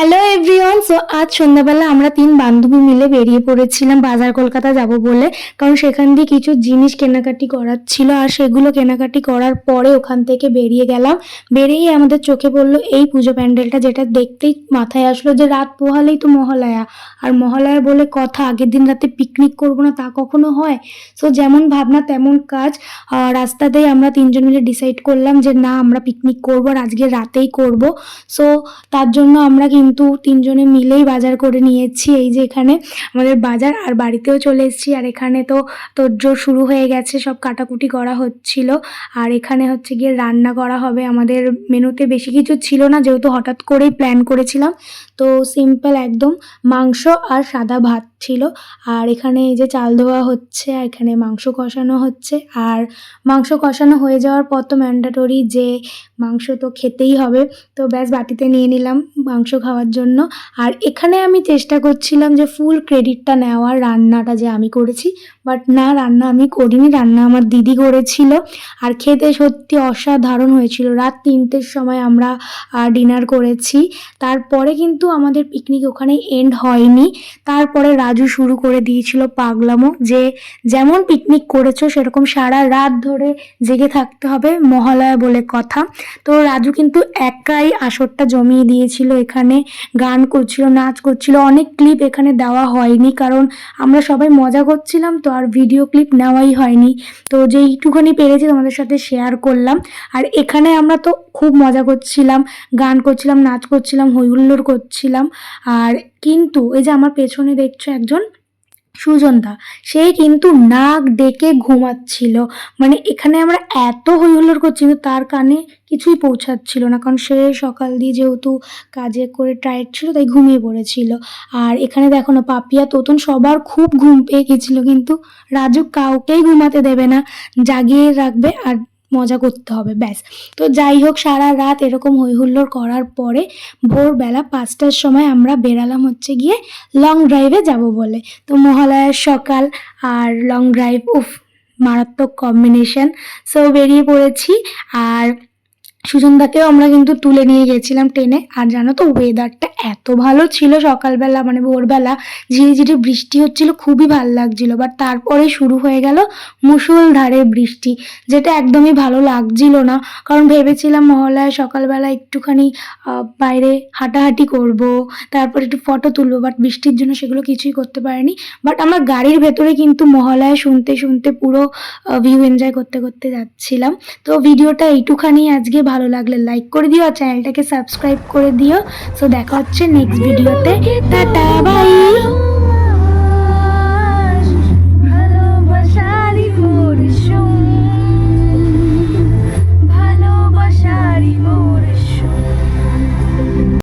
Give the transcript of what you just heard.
Hello everyone so আজ সন্ধ্যাবেলা আমরা তিন বান্ধবী মিলে বেরিয়ে পড়েছিলাম বাজার কলকাতা যাব বলে। কারণ সেখান দিয়ে কিছু জিনিস কেনাকাটি করার ছিল আর সেগুলো কেনাকাটি করার পরে ওখান থেকে বেরিয়ে গেলাম। বেরিয়ে আমাদের চোখে পড়ল এই পুজো প্যান্ডেলটা, যেটা দেখতেই মাথায় আসলো যে রাত পোহালেই তো মহালয়া। আর মহালয়া বলে কথা, আগের দিন রাতে পিকনিক করব না তা কখনো হয়? সো যেমন ভাবনা, তেমন কাজ। রাস্তাতেই আমরা তিনজন মিলে ডিসাইড করলাম যে না, আমরা পিকনিক করব আর আজকে রাতেই করব। সো তার জন্য আমরা কিন্তু তিনজনে মিলেই বাজার করে নিয়েছি। এই যে এখানে আমাদের বাজার, আর বাড়িতেও চলে এসেছি। আর এখানে তো তোর শুরু হয়ে গেছে, সব কাটাকুটি করা হচ্ছিল। আর এখানে হচ্ছে গিয়ে রান্না করা হবে। আমাদের মেনুতে বেশি কিছু ছিল না, যেহেতু হঠাৎ করেই প্ল্যান করেছিলাম। তো সিম্পল একদম মাংস আর সাদা ভাত। ছিল। আর এখানে এই যে চাল ধোয়া হচ্ছে, আর এখানে মাংস কষানো হচ্ছে। আর মাংস কষানো হয়ে যাওয়ার পর তো ম্যান্ডাটরি যে মাংস তো খেতেই হবে, তো ব্যাস বাটিতে নিয়ে নিলাম মাংস খাওয়ার জন্য। আর এখানে আমি চেষ্টা করছিলাম যে ফুল ক্রেডিটটা নেওয়ার, রান্নাটা যে আমি করেছি বাট না, রান্না আমি করিনি। রান্না আমার দিদি করেছিল। আর খেতে সত্যি অসাধারণ হয়েছিল। রাত তিনটের সময় আমরা ডিনার করেছি। তারপরে কিন্তু আমাদের পিকনিক ওখানে এন্ড হয়নি। তারপরে রাজু শুরু করে দিয়েছিল পাগলামো যে, যেমন পিকনিক করেছ, সেরকম সারা রাত ধরে জেগে থাকতে হবে মহালয়া বলে কথা। তো রাজু কিন্তু একাই আসরটা জমিয়ে দিয়েছিল এখানে। গান করছিল, নাচ করছিল। অনেক ক্লিপ এখানে দেওয়া হয়নি কারণ আমরা সবাই মজা করছিলাম। তো আর ভিডিও ক্লিপ নেওয়াই হয়নি। তো যেইটুখানি পেরেছি তোমাদের সাথে শেয়ার করলাম। আর এখানে আমরা তো খুব মজা করছিলাম, গান করছিলাম, নাচ করছিলাম হৈহুল্লোর করছিলাম। আর কিন্তু এই যে আমার পেছনে দেখছ একজন সুজনদা, সে কিন্তু নাক ডেকে ঘুমাচ্ছিল। মানে এখানে আমরা এত হইহুল্লোড় করছি কিন্তু তার কানে কিছুই পৌঁছাচ্ছিল না, কারণ সে সকাল দিয়ে যেহেতু কাজে করে টায়ার্ড ছিল, তাই ঘুমিয়ে পড়েছিল। আর এখানে দেখো না পাপিয়া তোতন সবার খুব ঘুম পেয়ে গেছিল, কিন্তু রাজু কাউকেই ঘুমাতে দেবে না, জাগিয়ে রাখবে আর মজা করতে হবে, ব্যাস। তো যাই হোক, সারা রাত এরকম হইহুল্লোড় করার পরে ভোরবেলা পাঁচটার সময় আমরা বেরালাম হচ্ছে গিয়ে লং ড্রাইভে যাব বলে। তো মহালয়ার সকাল আর লং ড্রাইভ উফ, মারাত্মক কম্বিনেশন সো বেরিয়ে পড়েছি আর সুজনদাকেও আমরা কিন্তু তুলে নিয়ে গেছিলাম ট্রেনে। আর জানো তো ওয়েদারটা এত ভালো ছিল সকালবেলা মানে ভোরবেলা ঝিরিঝিরি বৃষ্টি হচ্ছিল, খুবই ভালো লাগছিল। বাট তারপরে শুরু হয়ে গেল মুষলধারে বৃষ্টি, যেটা একদমই ভালো লাগছিল না। কারণ ভেবেছিলাম মহলায় সকালবেলা একটুখানি বাইরে হাঁটাহাঁটি করব, তারপর একটু ফটো তুলবো বাট বৃষ্টির জন্য সেগুলো কিছুই করতে পারিনি। বাট আমরা গাড়ির ভেতরে কিন্তু মহালয়া শুনতে শুনতে পুরো ভিউ এনজয় করতে করতে যাচ্ছিলাম। তো ভিডিওটা এইটুখানি আজকে ভালো লাগলে লাইক করে দিও আর চ্যানেলটাকে সাবস্ক্রাইব করে দিও। সো দেখা হচ্ছে নেক্সট ভিডিওতে টাটা বাই